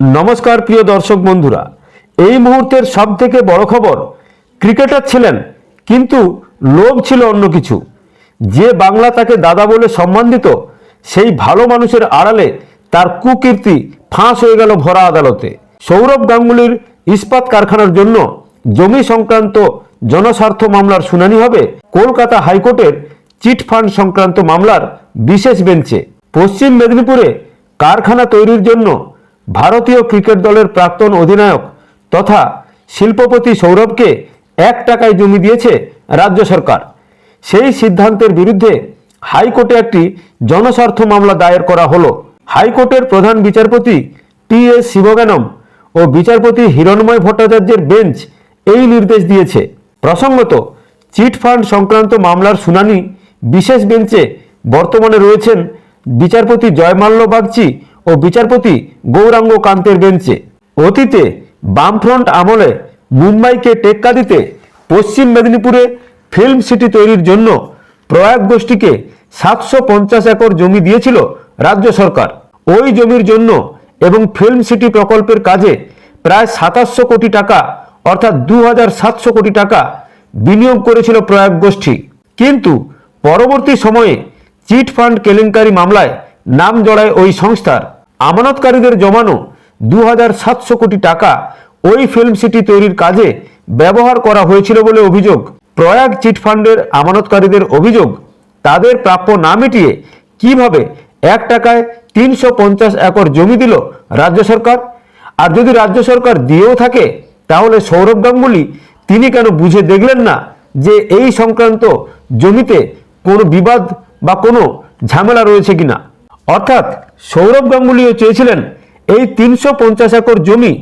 নমস্কার, প্রিয় দর্শক বন্ধুরা। এই মুহূর্তের সব থেকে বড় খবর, ক্রিকেটার ছিলেন, কিন্তু লোভ ছিল অন্য কিছু। যে বাংলা তাকে দাদা বলে সম্মান দিত সেই ভালো মানুষের আড়ালে তার কুকীর্তি ফাঁস হয়ে গেল ভরা আদালতে। সৌরভ গাঙ্গুলির ইস্পাত কারখানার জন্য জমি সংক্রান্ত জনস্বার্থ মামলার শুনানি হবে। কলকাতা হাইকোর্টের চিটফান্ড সংক্রান্ত মামলার বিশেষ বেঞ্চে। পশ্চিম মেদিনীপুরে কারখানা তৈরির জন্য ভারতীয় ক্রিকেট দলের প্রাক্তন অধিনায়ক তথা শিল্পপতি সৌরভকে এক টাকায় জমি দিয়েছে রাজ্য সরকার। সেই সিদ্ধান্তের বিরুদ্ধে হাইকোর্টে একটি জনস্বার্থ মামলা দায়ের করা হলো। হাইকোর্টের প্রধান বিচারপতি টি এস শিবগানম ও বিচারপতি হিরণময় ভট্টাচার্যের বেঞ্চ এই নির্দেশ দিয়েছে। প্রসঙ্গত চিটফান্ড সংক্রান্ত মামলার শুনানি বিশেষ বেঞ্চে বর্তমানে রয়েছেন বিচারপতি জয়মাল্য বাগচি ও বিচারপতি গৌরাঙ্গ কান্তের বেঞ্চে। অতীতে বামফ্রন্ট আমলে মুম্বাইকে টেক্কা দিতে পশ্চিম মেদিনীপুরে ফিল্ম সিটি তৈরির জন্য প্রয়াগ গোষ্ঠীকে সাতশো পঞ্চাশ একর জমি দিয়েছিল রাজ্য সরকার। ওই জমির জন্য এবং ফিল্ম সিটি প্রকল্পের কাজে প্রায় সাতাশশো কোটি টাকা অর্থাৎ দু হাজার সাতশো কোটি টাকা বিনিয়োগ করেছিল প্রয়াগ গোষ্ঠী। কিন্তু পরবর্তী সময়ে চিট ফান্ড কেলেঙ্কারি মামলায় নাম জড়ায় ওই সংস্থার। আমানতকারীদের জমানো দু হাজার সাতশো কোটি টাকা ওই ফিল্ম সিটি তৈরির কাজে ব্যবহার করা হয়েছিল বলে অভিযোগ। প্রয়াগ চিটফান্ডের আমানতকারীদের অভিযোগ, তাদের প্রাপ্য না মিটিয়ে কীভাবে এক টাকায় তিনশো পঞ্চাশ একর জমি দিল রাজ্য সরকার? আর যদি রাজ্য সরকার দিয়েও থাকে, তাহলে সৌরভ গাঙ্গুলি তিনি কেন বুঝে দেখলেন না যে এই সংক্রান্ত জমিতে কোনো বিবাদ বা কোনো ঝামেলা রয়েছে কিনা? অর্থাৎ সৌরভ গাঙ্গুলিও চেয়েছিলেন এই তিনশো পঞ্চাশ একর জমি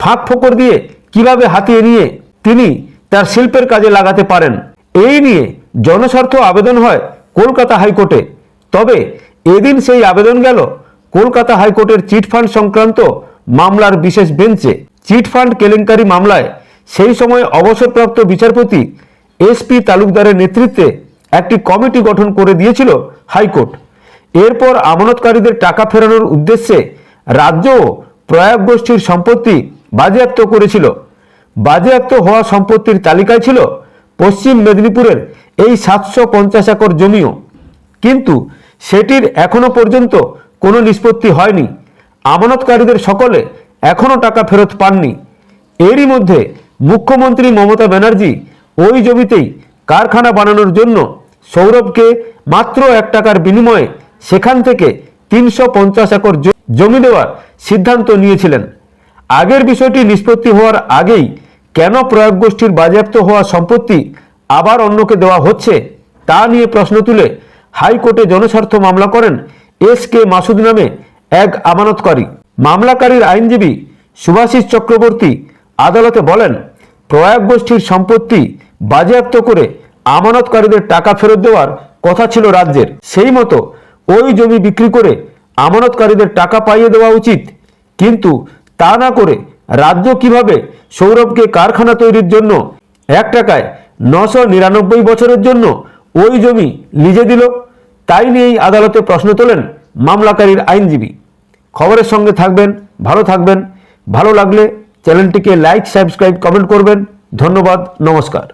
ফাঁক ফোকর দিয়ে কীভাবে হাতিয়ে নিয়ে তিনি তার শিল্পের কাজে লাগাতে পারেন। এই নিয়ে জনস্বার্থ আবেদন হয় কলকাতা হাইকোর্টে। তবে এদিন সেই আবেদন গেল কলকাতা হাইকোর্টের চিটফান্ড সংক্রান্ত মামলার বিশেষ বেঞ্চে। চিটফান্ড কেলেঙ্কারি মামলায় সেই সময় অবসরপ্রাপ্ত বিচারপতি এসপি তালুকদারের নেতৃত্বে একটি কমিটি গঠন করে দিয়েছিল হাইকোর্ট। এরপর আমানতকারীদের টাকা ফেরানোর উদ্দেশ্যে রাজ্যও প্রয়াগ গোষ্ঠীর সম্পত্তি বাজেয়াপ্ত করেছিল। বাজেয়াপ্ত হওয়া সম্পত্তির তালিকায় ছিল পশ্চিম মেদিনীপুরের এই সাতশো পঞ্চাশ একর জমিও। কিন্তু সেটির এখনও পর্যন্ত কোনো নিষ্পত্তি হয়নি। আমানতকারীদের সকলে এখনও টাকা ফেরত পাননি। এরই মধ্যে মুখ্যমন্ত্রী মমতা ব্যানার্জি ওই জমিতেই কারখানা বানানোর জন্য সৌরভকে মাত্র এক টাকার বিনিময়ে সেখান থেকে তিনশো পঞ্চাশ একর জমি দেওয়ার সিদ্ধান্ত নিয়েছিলেন। আগের বিষয়টি নিষ্পত্তি হওয়ার আগেই কেন প্রয়োগ গোষ্ঠীর বাজেয়াপ্ত হওয়া সম্পত্তি আবার অন্যকে দেওয়া হচ্ছে, তা নিয়ে প্রশ্ন তুলে হাইকোর্টে জনস্বার্থ মামলা করেন এস কে মাসুদ নামে এক আমানতকারী। মামলাকারীর আইনজীবী সুভাষিস চক্রবর্তী আদালতে বলেন প্রয়াগ গোষ্ঠীর সম্পত্তি বাজেয়াপ্ত করে আমানতকারীদের টাকা ফেরত দেওয়ার কথা ছিল রাজ্যের। সেই মতো ওই জমি বিক্রি করে আমানতকারীদের টাকা পাইয়ে দেওয়া উচিত। কিন্তু তা না করে রাজ্য কীভাবে সৌরভকে কারখানা তৈরির জন্য এক টাকায় নশো নিরানব্বই বছরের জন্য ওই জমি লিজে দিল? তাই নিয়েই আদালতে প্রশ্ন তোলেন মামলাকারীর আইনজীবী। খবরের সঙ্গে থাকবেন, ভালো থাকবেন। ভালো লাগলে চ্যানেলটিকে লাইক, সাবস্ক্রাইব, কমেন্ট করবেন। ধন্যবাদ, নমস্কার।